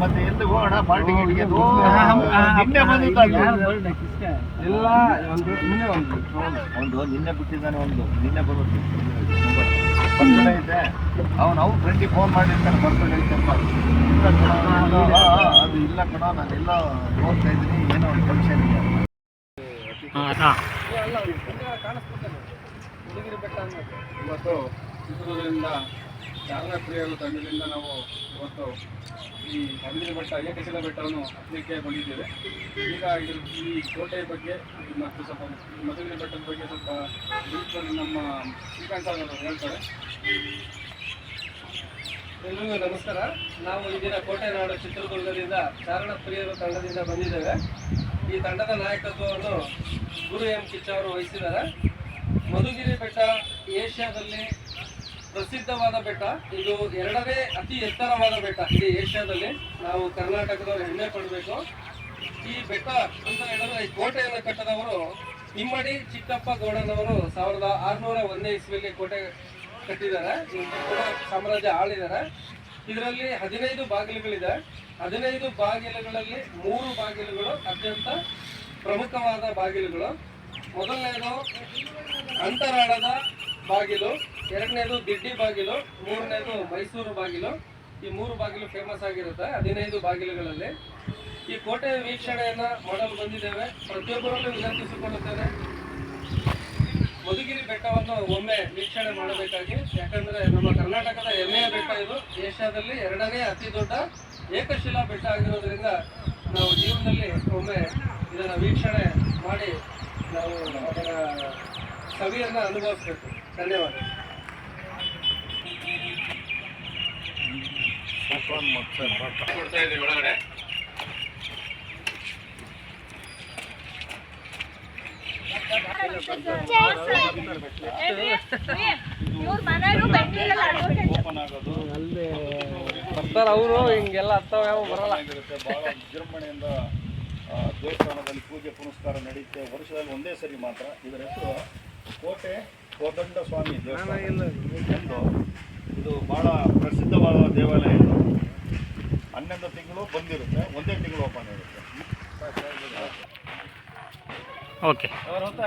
ಮತ್ತೆ ಎಲ್ಲಿ ಹೋಗೋಣ ಪಾರ್ಟಿ ನಿನ್ನೆ. ಇಲ್ಲ ಒಂದು ನಿನ್ನೆ ಒಂದು ಒಂದು ನಿನ್ನೆ ಬಿಟ್ಟಿದ್ದಾನೆ ಒಂದು ನಿನ್ನೆ ಬರುತ್ತೆ ಬರ್ತಡೇ ಇದೆ. ಅವನು ಅವ್ನು ಫ್ರೆಂಡಿಗೆ ಫೋನ್ ಮಾಡಿರ್ತಾನೆ ಬರ್ತಡೇ ಐತೆ ಅಂತ. ಅದು ಇಲ್ಲ ಕಣ ನಾನೆಲ್ಲ ನೋಡ್ತಾ ಇದ್ದೀನಿ ಏನೋ ಒಂದು ಫಂಕ್ಷನ್ ಇದೆ ಹುಡುಗಿರಿ ಬೆಟ್ಟ ಇವತ್ತು ಚಿತ್ರದುರ್ಗದಿಂದ ಚಾರಣ ಪ್ರಿಯರು ತಂಡದಿಂದ ನಾವು ಇವತ್ತು ಈ ಹದಿನೈದು ಬೆಟ್ಟ ಏಕಶಿಲ ಬೆಟ್ಟವನ್ನು ಹತ್ತಲಿಕ್ಕೆ ಬಂದಿದ್ದೇವೆ. ಈಗ ಈ ಕೋಟೆಯ ಬಗ್ಗೆ ಮತ್ತು ಸ್ವಲ್ಪ ಮಧುಗಿರಿ ಬೆಟ್ಟದ ಬಗ್ಗೆ ಸ್ವಲ್ಪ ಡೀಪಾಗಿ ನಮ್ಮ ಶ್ರೀಕಾಂತ್ ಅವರು ಹೇಳ್ತಾರೆ. ಎಲ್ರಿಗೂ ನಮಸ್ಕಾರ. ನಾವು ಈ ದಿನ ಕೋಟೆ ನಾಡು ಚಿತ್ರದುರ್ಗದಿಂದ ಚಾರಣ ಪ್ರಿಯರು ತಂಡದಿಂದ ಬಂದಿದ್ದೇವೆ. ಈ ತಂಡದ ನಾಯಕತ್ವವನ್ನು ಗುರು ಎಂ ಕಿಚ್ಚ ಅವರು ವಹಿಸಿದ್ದಾರೆ. ಮಧುಗಿರಿ ಬೆಟ್ಟ ಏಷ್ಯಾದಲ್ಲಿ ಪ್ರಸಿದ್ಧವಾದ ಬೆಟ್ಟ. ಇದು ಎರಡನೇ ಅತಿ ಎತ್ತರವಾದ ಬೆಟ್ಟ ಇಡೀ ಏಷ್ಯಾದಲ್ಲಿ. ನಾವು ಕರ್ನಾಟಕದವರು ಹೆಮ್ಮೆ ಪಡಬೇಕು. ಈ ಬೆಟ್ಟ ಅಂತ ಹೇಳಿದ್ರೆ ಈ ಕೋಟೆಯನ್ನು ಕಟ್ಟದವರು ಇಮ್ಮಡಿ ಚಿಕ್ಕಪ್ಪ ಗೌಡನವರು. ಸಾವಿರದ ಆರುನೂರ ಒಂದನೇ ಇಸ್ವಿಯಲ್ಲಿ ಕೋಟೆ ಕಟ್ಟಿದ್ದಾರೆ. ಸಾಮ್ರಾಜ್ಯ ಆಳಿದ್ದಾರೆ. ಇದರಲ್ಲಿ ಹದಿನೈದು ಬಾಗಿಲುಗಳಿದೆ. ಹದಿನೈದು ಬಾಗಿಲುಗಳಲ್ಲಿ ಮೂರು ಬಾಗಿಲುಗಳು ಅತ್ಯಂತ ಪ್ರಮುಖವಾದ ಬಾಗಿಲುಗಳು. ಮೊದಲನೇದು ಅಂತರಾಳದ ಬಾಗಿಲು. ಎರಡನೇದು ದಿಡ್ಡಿ ಬಾಗಿಲು, ಮೂರನೇದು ಮೈಸೂರು ಬಾಗಿಲು. ಈ ಮೂರು ಬಾಗಿಲು ಫೇಮಸ್ ಆಗಿರುತ್ತೆ, ಹದಿನೈದು ಬಾಗಿಲುಗಳಲ್ಲಿ. ಈ ಕೋಟೆ ವೀಕ್ಷಣೆಯನ್ನ ಮಾಡಲು ಬಂದಿದ್ದೇವೆ. ಪ್ರತಿಯೊಬ್ಬರಲ್ಲೂ ವಿನಂತಿಸಿಕೊಳ್ಳುತ್ತೇನೆ. ಮಧುಗಿರಿ ಬೆಟ್ಟವನ್ನು ಒಮ್ಮೆ ವೀಕ್ಷಣೆ ಮಾಡಬೇಕಾಗಿ, ಯಾಕಂದ್ರೆ ನಮ್ಮ ಕರ್ನಾಟಕದ ಹೆಮ್ಮೆಯ ಬೆಟ್ಟ ಇದು. ಏಷ್ಯಾದಲ್ಲಿ ಎರಡನೇ ಅತಿ ದೊಡ್ಡ ಏಕಶಿಲಾ ಬೆಟ್ಟ ಆಗಿರೋದ್ರಿಂದ ನಾವು ಜೀವನದಲ್ಲಿ ಒಮ್ಮೆ ಇದನ್ನು ವೀಕ್ಷಣೆ ಮಾಡಿ ನಾವು ಅದರ ಸವಿಯನ್ನ ಅನುಭವಿಸ್ಬೇಕು. ಧನ್ಯವಾದ ಕೊಡ್ತಾ ಇದ್ದೀವಿ ಒಳಗಡೆ ಬರ್ತಾರ ಅವರು ಹಿಂಗೆಲ್ಲ ಹತ್ತವ ಯಾವ ಬರಲ್ಲ. ಬಹಳ ವಿಜೃಂಭಣೆಯಿಂದ ದೇವಸ್ಥಾನದಲ್ಲಿ ಪೂಜೆ ಪುನಸ್ಕಾರ ನಡೆಯುತ್ತೆ ವರ್ಷದಲ್ಲಿ ಒಂದೇ ಸರಿ ಮಾತ್ರ. ಇದರ ಹೆಸರು ಕೋಟೆ ಕೋದಂಡ ಸ್ವಾಮಿ ದೇವಸ್ಥಾನ. ಇದು ಬಹಳ ಪ್ರಸಿದ್ಧವಾದ ದೇವಾಲಯ ಇದು. ತಿಂಗಳು ಬಂದಿರುತ್ತೆ ಒಂದೇ ತಿಂಗಳು ಓಪನ್ ಇರುತ್ತೆ. ಓಕೆ ಅವ್ರು ಹೋಗ್ತಾ